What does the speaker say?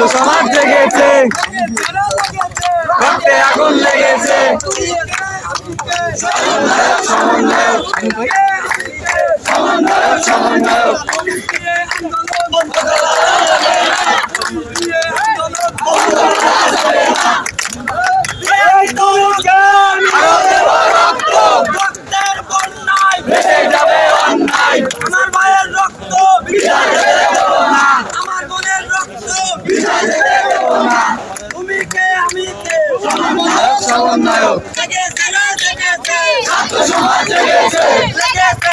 ছাত্র সমাজ জেগেছে রক্তে আগুন লেগেছে। সমন্বয় সমন্বয় সমন্বয় সমন্বয়ক। সমন্বয়ক ছাত্র সমাজ জেগেছে।